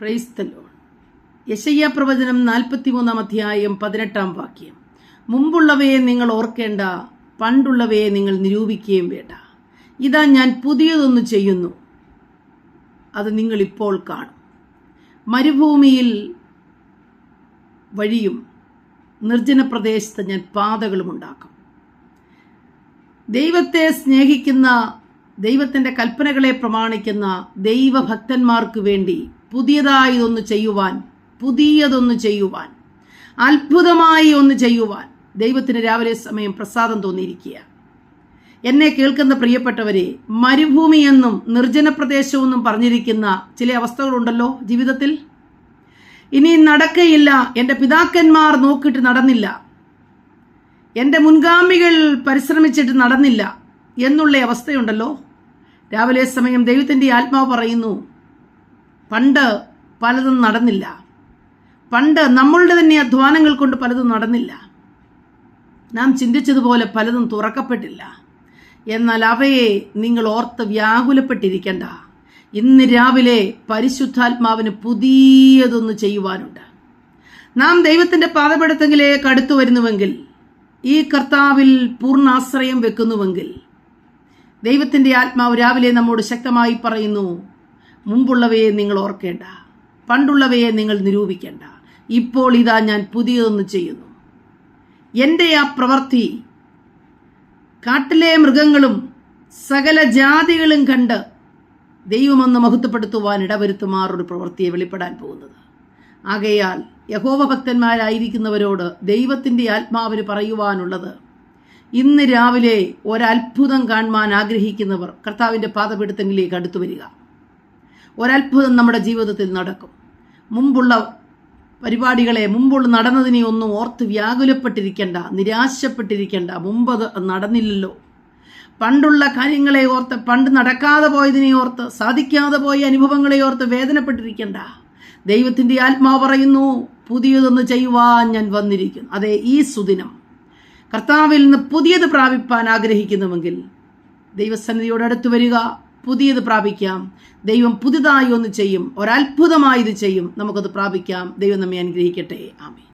പ്രൈസ്തല്ലോ യശയ്യ പ്രവചനം നാൽപ്പത്തിമൂന്നാം അധ്യായം പതിനെട്ടാം വാക്യം. മുമ്പുള്ളവയെ നിങ്ങൾ ഓർക്കേണ്ട പണ്ടുള്ളവയെ നിങ്ങൾ നിരൂപിക്കുകയും വേണ്ട. ഇതാ ഞാൻ പുതിയതൊന്ന് ചെയ്യുന്നു. അത് നിങ്ങൾ ഇപ്പോൾ കാണും. മരുഭൂമിയിൽ വഴിയും നിർജന പ്രദേശത്ത് ഞാൻ പാതകളും ഉണ്ടാക്കും. ദൈവത്തെ സ്നേഹിക്കുന്ന ദൈവത്തിന്റെ കൽപ്പനകളെ പ്രമാണിക്കുന്ന ദൈവഭക്തന്മാർക്ക് വേണ്ടി പുതിയതായി ഒന്ന് ചെയ്യുവാൻ പുതിയതൊന്ന് ചെയ്യുവാൻ അത്ഭുതമായി ഒന്ന് ചെയ്യുവാൻ ദൈവത്തിന് രാവിലെ സമയം പ്രസാദം തോന്നിയിരിക്കുക. എന്നെ കേൾക്കുന്ന പ്രിയപ്പെട്ടവരെ മരുഭൂമി എന്നും നിർജന പ്രദേശമെന്നും പറഞ്ഞിരിക്കുന്ന ചില അവസ്ഥകളുണ്ടല്ലോ ജീവിതത്തിൽ? ഇനി നടക്കയില്ല എന്റെ പിതാക്കന്മാർ നോക്കിയിട്ട് നടന്നില്ല എന്റെ മുൻഗാമികൾ പരിശ്രമിച്ചിട്ട് നടന്നില്ല എന്നുള്ള അവസ്ഥയുണ്ടല്ലോ? രാവിലെ സമയം ദൈവത്തിന്റെ ആത്മാവ് പറയുന്നു പണ്ട് പലതും നടന്നില്ല. പണ്ട് നമ്മളുടെ തന്നെ അധ്വാനങ്ങൾ കൊണ്ട് പലതും നടന്നില്ല. നാം ചിന്തിച്ചതുപോലെ പലതും തുറക്കപ്പെട്ടില്ല. എന്നാൽ അവയെ നിങ്ങൾ ഓർത്ത് വ്യാകുലപ്പെട്ടിരിക്കണ്ട. ഇന്ന് രാവിലെ പരിശുദ്ധാത്മാവിന് പുതിയതൊന്ന് ചെയ്യുവാനുണ്ട്. നാം ദൈവത്തിന്റെ പാതപെടുത്തെങ്കിലേക്ക് അടുത്തു വരുന്നുവെങ്കിൽ ഈ കർത്താവിൽ പൂർണാശ്രയം വെക്കുന്നുവെങ്കിൽ ദൈവത്തിന്റെ ആത്മാവ് രാവിലെ നമ്മോട് ശക്തമായി പറയുന്നു മുമ്പുള്ളവയെ നിങ്ങൾ ഓർക്കേണ്ട. പണ്ടുള്ളവയെ നിങ്ങൾ നിരൂപിക്കേണ്ട. ഇപ്പോൾ ഇതാ ഞാൻ പുതിയതൊന്ന് ചെയ്യുന്നു. എന്റെ ആ പ്രവൃത്തി കാട്ടിലെ മൃഗങ്ങളും സകല ജാതികളും കണ്ട് ദൈവമെന്ന് മഹത്വപ്പെടുത്തുവാൻ ഇടവരുത്തുമാറൊരു പ്രവൃത്തിയെ വെളിപ്പെടാൻ പോകുന്നത്. ആകയാൽ യഹോവ ഭക്തന്മാരായിരിക്കുന്നവരോട് ദൈവത്തിന്റെ ആത്മാവിന് പറയുവാനുള്ളത് ഇന്ന് രാവിലെ ഒരത്ഭുതം കാണുവാൻ ആഗ്രഹിക്കുന്നവർ കർത്താവിന്റെ പാതപീഠത്തെങ്കിലേക്ക് അടുത്തു വരിക ഒരത്ഭുതം നമ്മുടെ ജീവിതത്തിൽ നടക്കും. മുമ്പുള്ള പരിപാടികളെ മുമ്പുള്ള നടന്നതിനെ ഒന്നും ഓർത്ത് വ്യാകുലപ്പെട്ടിരിക്കേണ്ട നിരാശപ്പെട്ടിരിക്കേണ്ട. മുമ്പത് നടന്നില്ലല്ലോ. പണ്ടുള്ള കാര്യങ്ങളെ ഓർത്ത് പണ്ട് നടക്കാതെ പോയതിനെ ഓർത്ത് സാധിക്കാതെ പോയ അനുഭവങ്ങളെ ഓർത്ത് വേദനപ്പെട്ടിരിക്കേണ്ട. ദൈവത്തിന്റെ ആത്മാവ് പറയുന്നു പുതിയതൊന്ന് ചെയ്യുവാൻ ഞാൻ വന്നിരിക്കുന്നു. അതെ ഈ സുദിനം. കർത്താവിൽ നിന്ന് പുതിയത് പ്രാപിപ്പാൻ ആഗ്രഹിക്കുന്നുവെങ്കിൽ ദൈവസന്നിധിയോട് അടുത്ത് വരിക. പുതിയത് പ്രാപിക്കാം. ദൈവം പുതുതായി ഒന്ന് ചെയ്യും. ഒരത്ഭുതമായി ഇത് ചെയ്യും. നമുക്കത് പ്രാപിക്കാം. ദൈവം നമ്മെ അനുഗ്രഹിക്കട്ടെ. ആമേ